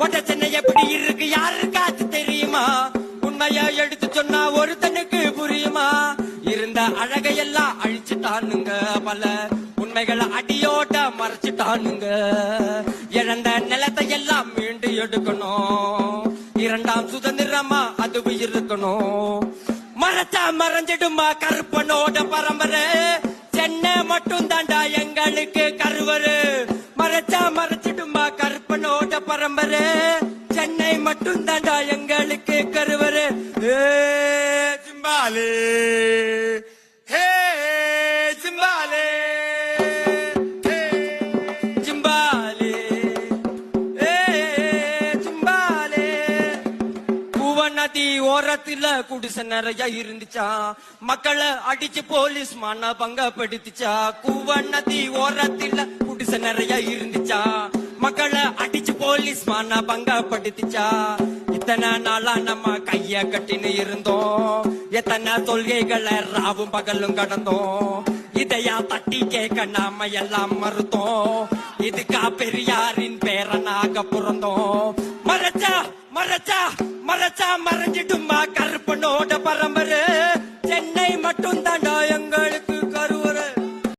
வட சென்னை எப்படி இருக்கு யாருக்காச்சு தெரியுமா? உண்மையா எடுத்து சொன்னா ஒருத்தனுக்கு புரியுமா? இருந்த அழகையெல்லாம் அழிச்சுட்டானுங்க பல. உண்மைகளை அடியோட மறைச்சிட்டானுங்க. இழந்த நிலத்தை எல்லாம் மீண்டு எடுக்கணும். இரண்டாம் சுதந்திரமா அது இருக்கணும் மறைச்சா மறைஞ்சிடுமா கருப்பனோட பரம்பரை? சென்னை மட்டும் தாண்டா எங்களுக்கு கருவரு மறைச்சா மறை போட்ட பரம்பரை. சென்னை மட்டும் தாண்டா எங்களுக்கு கருவரு சிம்பாலே. ஹே சிம்பாலே. ஹே சிம்பாலே. ஏ சிம்பாலே. பூவ நதி ஓரத்துல குடிசை நிறைய இருந்துச்சா? மக்களை அடிச்சு போலீஸ் மன பங்கப்படுத்துச்சா? கூவ நதி ஓரத்துல குடிசை நிறைய இருந்துச்சா? போலீஸ் மானா பங்கப்படுத்திச்சா. இத்தனை நாளா நம்ம கைய கட்டின்னு இருந்தோம். எத்தனை தொல்கைகளை ராவும் பகலும் கடந்தோம். இதையா தட்டி கேட்க நாம எல்லாம் மறுத்தோம். இதுக்கா பெரியாரின் பேரனாக பிறந்தோம். மறைச்சா மறைச்சா மறைச்சா மறைஞ்சிட்டுமா கருப்பனோட பரம்பரு. சென்னை மட்டும் தான் எங்களுக்கு